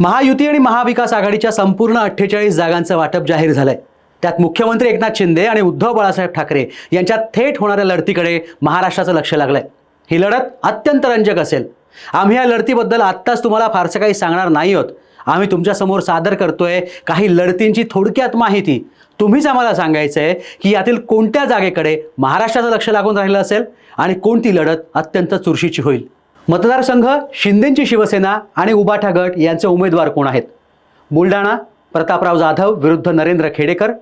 महायुती आणि महाविकास आघाडीच्या संपूर्ण अठ्ठेचाळीस जागांचं वाटप जाहीर झालंय. त्यात मुख्यमंत्री एकनाथ शिंदे आणि उद्धव बाळासाहेब ठाकरे यांच्यात थेट होणाऱ्या लढतीकडे महाराष्ट्राचं लक्ष लागलंय. ही लढत अत्यंत रंजक असेल. आम्ही या लढतीबद्दल आत्ताच तुम्हाला फारसं काही सांगणार नाही आहोत. आम्ही तुमच्यासमोर सादर करतोय काही लढतींची थोडक्यात माहिती. तुम्हीच आम्हाला सांगायचं आहे की यातील कोणत्या जागेकडे महाराष्ट्राचं लक्ष लागून राहिलं असेल आणि कोणती लढत अत्यंत चुरशीची होईल. मतदारसंघ शिंदेंची शिवसेना आणि उबाठा गट यांचे उमेदवार कोण आहेत? बुलढाणा प्रतापराव जाधव विरुद्ध नरेंद्र खेडेकर.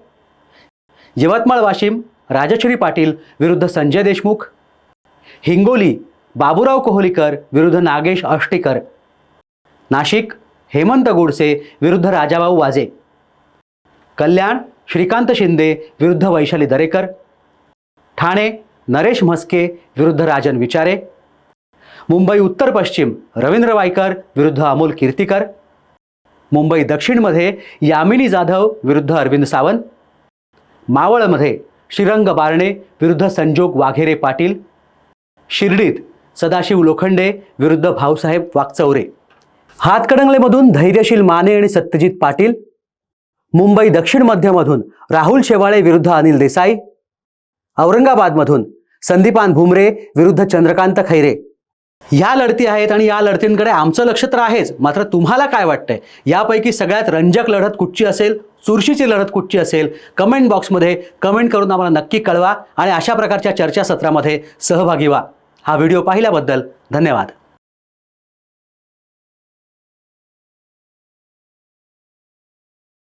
यवतमाळ वाशिम राजश्री पाटील विरुद्ध संजय देशमुख. हिंगोली बाबूराव कोहलीकर विरुद्ध नागेश अष्टीकर नाशिक हेमंत गोडसे विरुद्ध राजाभाऊ वाजे कल्याण श्रीकांत शिंदे विरुद्ध वैशाली दरेकर. ठाणे नरेश म्हस्के विरुद्ध राजन विचारे. मुंबई उत्तर पश्चिम रवींद्र वायकर विरुद्ध अमोल कीर्तीकर. मुंबई दक्षिणमध्ये यामिनी जाधव विरुद्ध अरविंद सावंत. मावळमध्ये श्रीरंग बारणे विरुद्ध संजोग वाघेरे पाटील. शिर्डीत सदाशिव लोखंडे विरुद्ध भाऊसाहेब वागचौरे हातकणंगलेमधून धैर्यशील माने आणि सत्यजित पाटील. मुंबई दक्षिण मध्यमधून राहुल शेवाळे विरुद्ध अनिल देसाई. औरंगाबादमधून संदीपान भुमरे विरुद्ध चंद्रकांत खैरे. ह्या लढती आहेत आणि या लढतींकडे आमचं लक्ष तर आहेच. मात्र तुम्हाला काय वाटतंय? यापैकी सगळ्यात रंजक लढत कुठची असेल? चुरशीची लढत कुठची असेल? कमेंट बॉक्समध्ये कमेंट करून आम्हाला नक्की कळवा आणि अशा प्रकारच्या चर्चासत्रामध्ये सहभागी व्हा. हा व्हिडिओ पाहिल्याबद्दल धन्यवाद.